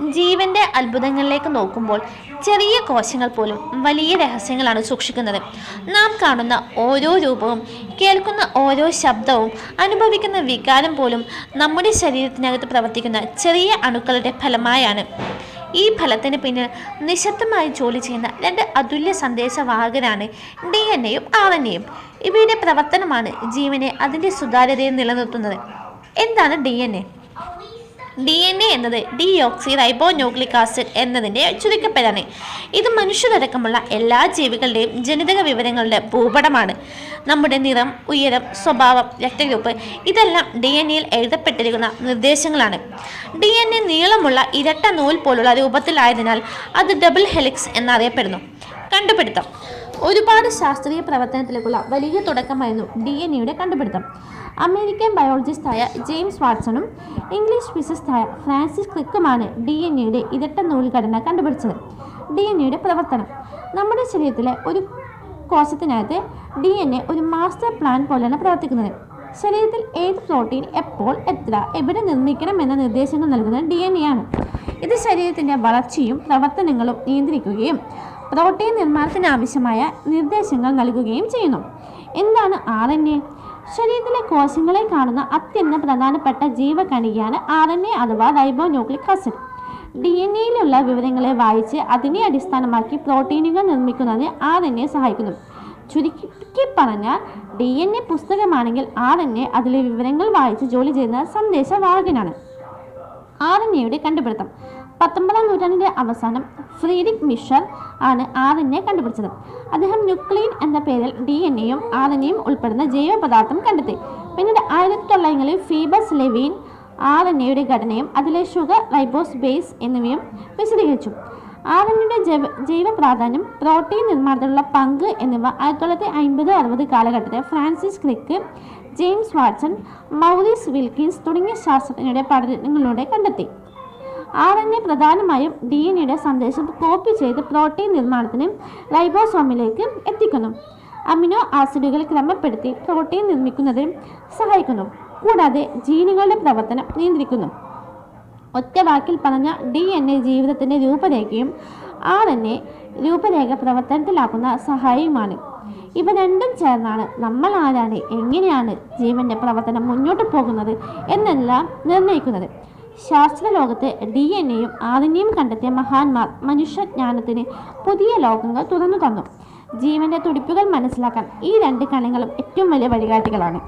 ജീവന്റെ അത്ഭുതങ്ങളിലേക്ക് നോക്കുമ്പോൾ ചെറിയ കോശങ്ങൾ പോലും വലിയ രഹസ്യങ്ങളാണ് സൂക്ഷിക്കുന്നത്. നാം കാണുന്ന ഓരോ രൂപവും കേൾക്കുന്ന ഓരോ ശബ്ദവും അനുഭവിക്കുന്ന വികാരം പോലും നമ്മുടെ ശരീരത്തിനകത്ത് പ്രവർത്തിക്കുന്ന ചെറിയ അണുക്കളുടെ ഫലമായാണ്. ഈ ഫലത്തിന് പിന്നിൽ നിശബ്ദമായി ജോലി ചെയ്യുന്ന രണ്ട് അതുല്യ സന്ദേശവാഹകരാണ് ഡി എൻ എയും ആർ എൻ എയും. ഇവയുടെ പ്രവർത്തനമാണ് ജീവനെ അതിന്റെ സുതാര്യതയിൽ നിലനിർത്തുന്നത്. എന്താണ് D N A? D N A എന്നത് ഡിയോക്സി റൈബോ ന്യൂക്ലിക് ആസിഡ് എന്നതിന്റെ ചുരുക്കപ്പേരാണ്. ഇത് മനുഷ്യരടക്കമുള്ള എല്ലാ ജീവികളുടെയും ജനിതക വിവരങ്ങളുടെ ഭൂപടമാണ്. നമ്മുടെ നിറം ഉയരം സ്വഭാവം രക്തഗ്രൂപ്പ് ഇതെല്ലാം ഡി എൻ എയിൽ എഴുതപ്പെട്ടിരിക്കുന്ന നിർദ്ദേശങ്ങളാണ്. ഡി എൻ എ നീളമുള്ള ഇരട്ട നൂൽ പോലുള്ള രൂപത്തിലായതിനാൽ അത് ഡബിൾ ഹെലിക്സ് എന്നറിയപ്പെടുന്നു. കണ്ടുപിടുത്തം. ഒരുപാട് ശാസ്ത്രീയ പ്രവർത്തനത്തിലേക്കുള്ള വലിയ തുടക്കമായിരുന്നു ഡി എൻ എയുടെ കണ്ടുപിടുത്തം. അമേരിക്കൻ ബയോളജിസ്റ്റായ ജെയിംസ് വാട്സണും ഇംഗ്ലീഷ് ഫിസിസ്റ്റായ ഫ്രാൻസിസ് ക്രിക്കുമാണ് ഡി എൻ എയുടെ ഇരട്ട നൂൽഘടന കണ്ടുപിടിച്ചത്. ഡി എൻ എയുടെ പ്രവർത്തനം. നമ്മുടെ ശരീരത്തിലെ ഒരു കോശത്തിനകത്ത് ഡി എൻ എ ഒരു മാസ്റ്റർ പ്ലാൻ പോലെയാണ് പ്രവർത്തിക്കുന്നത്. ശരീരത്തിൽ ഏത് പ്രോട്ടീൻ എപ്പോൾ എത്ര എവിടെ നിർമ്മിക്കണം എന്ന നിർദ്ദേശങ്ങൾ നൽകുന്നത് ഡി എൻ എ ആണ്. ഇത് ശരീരത്തിന്റെ വളർച്ചയും പ്രവർത്തനങ്ങളും നിയന്ത്രിക്കുകയും പ്രോട്ടീൻ നിർമ്മാണത്തിന് ആവശ്യമായ നിർദ്ദേശങ്ങൾ നൽകുകയും ചെയ്യുന്നു. എന്താണ് ആർ എൻ എ? ശരീരത്തിലെ കോശങ്ങളെ കാണുന്ന അത്യന്തം പ്രധാനപ്പെട്ട ജീവകണികയാണ് ആർ എൻ എ അഥവാ ribo nucleic acid. D N എയിലുള്ള വിവരങ്ങളെ വായിച്ച് അതിനെ അടിസ്ഥാനമാക്കി പ്രോട്ടീനുകൾ നിർമ്മിക്കുന്നതിന് ആർ എൻ എ സഹായിക്കുന്നു. ചുരുക്കി പറഞ്ഞാൽ ഡി എൻ എ പുസ്തകമാണെങ്കിൽ ആർ എൻ എ അതിലെ വിവരങ്ങൾ വായിച്ച് ജോലി ചെയ്യുന്ന സന്ദേശവാഹകനാണ്. ആർ എൻ എയുടെ കണ്ടുപിടുത്തം. പത്തൊമ്പതാം നൂറ്റാണ്ടിന്റെ അവസാനം ഫ്രീഡിക് മിഷർ ആണ് ആർ എൻ എ കണ്ടുപിടിച്ചത്. അദ്ദേഹം ന്യൂക്ലിയൻ എന്ന പേരിൽ ഡി എൻ എയും ആർ എൻ എയും ഉൾപ്പെടുന്ന ജൈവ പദാർത്ഥം കണ്ടെത്തി. പിന്നീട് ആയിരത്തി തൊള്ളായിരങ്ങളിൽ ഫീബസ് ലെവീൻ ആർ എൻ എയുടെ ഘടനയും അതിലെ ഷുഗർ റൈബോസ് ബേസ് എന്നിവയും വിശദീകരിച്ചു. ആർ എൻ എയുടെ ജൈവ ജൈവ പ്രാധാന്യം പ്രോട്ടീൻ നിർമ്മാണത്തിലുള്ള പങ്ക് എന്നിവ ആയിരത്തി തൊള്ളായിരത്തി അൻപത് അറുപത് കാലഘട്ടത്തിൽ Francis Crick James Watson Maurice Wilkins തുടങ്ങിയ ശാസ്ത്രജ്ഞരുടെ പഠനങ്ങളിലൂടെ കണ്ടെത്തി. ആർ എൻ എ പ്രധാനമായും ഡി എൻ എയുടെ സന്ദേശം കോപ്പി ചെയ്ത് പ്രോട്ടീൻ നിർമ്മാണത്തിന് റൈബോസോമിലേക്ക് എത്തിക്കുന്നു. അമിനോ ആസിഡുകൾ ക്രമപ്പെടുത്തി പ്രോട്ടീൻ നിർമ്മിക്കുന്നതിനും സഹായിക്കുന്നു. കൂടാതെ ജീനുകളുടെ പ്രവർത്തനം നിയന്ത്രിക്കുന്നു. ഒറ്റ വാക്കിൽ പറഞ്ഞ ഡി എൻ എ ജീവിതത്തിന്റെ രൂപരേഖയും ആർ എൻ എ രൂപരേഖ പ്രവർത്തനത്തിലാക്കുന്ന സഹായിയുമാണ്. ഇവ രണ്ടും ചേർന്നാണ് നമ്മൾ ആരാണ് എങ്ങനെയാണ് ജീവന്റെ പ്രവർത്തനം മുന്നോട്ട് പോകുന്നത് എന്നെല്ലാം നിർണയിക്കുന്നത്. ശാസ്ത്രലോകത്ത് ഡി എൻ എയും ആർ കണ്ടെത്തിയ മഹാന്മാർ മനുഷ്യജ്ഞാനത്തിന് പുതിയ ലോകങ്ങൾ തുറന്നു തന്നു. ജീവന്റെ തുടിപ്പുകൾ മനസ്സിലാക്കാൻ ഈ രണ്ട് കണികളും ഏറ്റവും വലിയ വഴികാട്ടികളാണ്.